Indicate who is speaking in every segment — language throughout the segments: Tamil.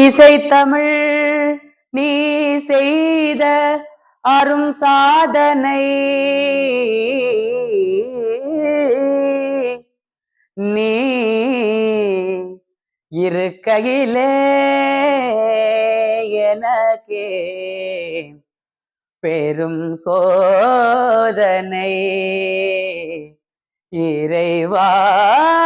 Speaker 1: இசைத்தமிழ் நீ செய்த அரும் சாதனை. நீ இருக்கையிலே எனக்கே பெரும் சோதனை. இறைவா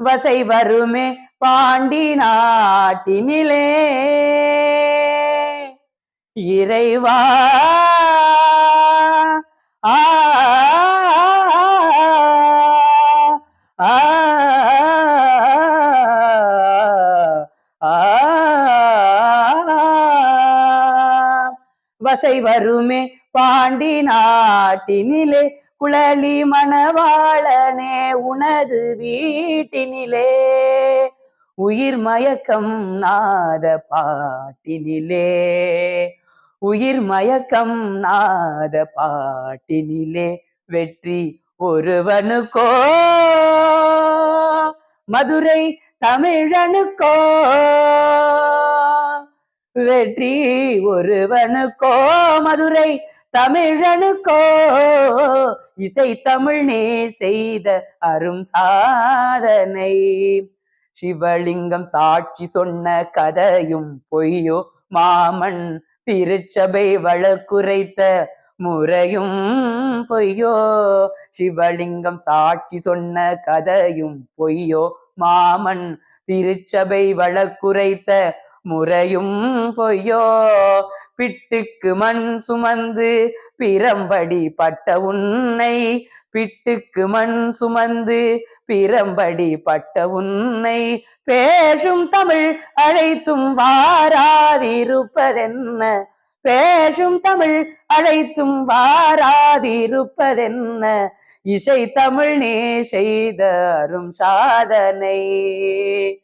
Speaker 1: வசை வருமே பாண்டி நாட்டினிலே இறைவா ஆ வசை வருமே பாண்டி நாட்டினிலே குழலி மணவாளனே உனது வீட்டினிலே. உயிர் மயக்கம் நாத பாட்டினிலே. உயிர் மயக்கம் நாத பாட்டினிலே. வெற்றி ஒருவனுக்கோ? மதுரை தமிழனுக்கோ? வெற்றி ஒருவனுக்கோ? மதுரை தமிழனுக்கோ? இசை தமிழ் செய்த அரும் சாதனை. சிவலிங்கம் சாட்சி சொன்ன கதையும் பொய்யோ? மாமன் திருச்சபை வழக்குரைத்த முறையும் பொய்யோ? சிவலிங்கம் சாட்சி சொன்ன கதையும் பொய்யோ? மாமன் திருச்சபை வழக்குரைத்த முறையும் பொய்யோ? பிட்டுக்கு மண் சுமந்து பிறம்படி பட்ட உன்னை. பிட்டுக்கு மண் சுமந்து பிறம்படி பட்ட உன்னை. பேசும் தமிழ் அழைத்தும் வாராதிருப்பதென்ன? பேசும் தமிழ் அழைத்தும் வாராதிருப்பதென்ன? இசை தமிழ் நீ செய்த அரும் சாதனை.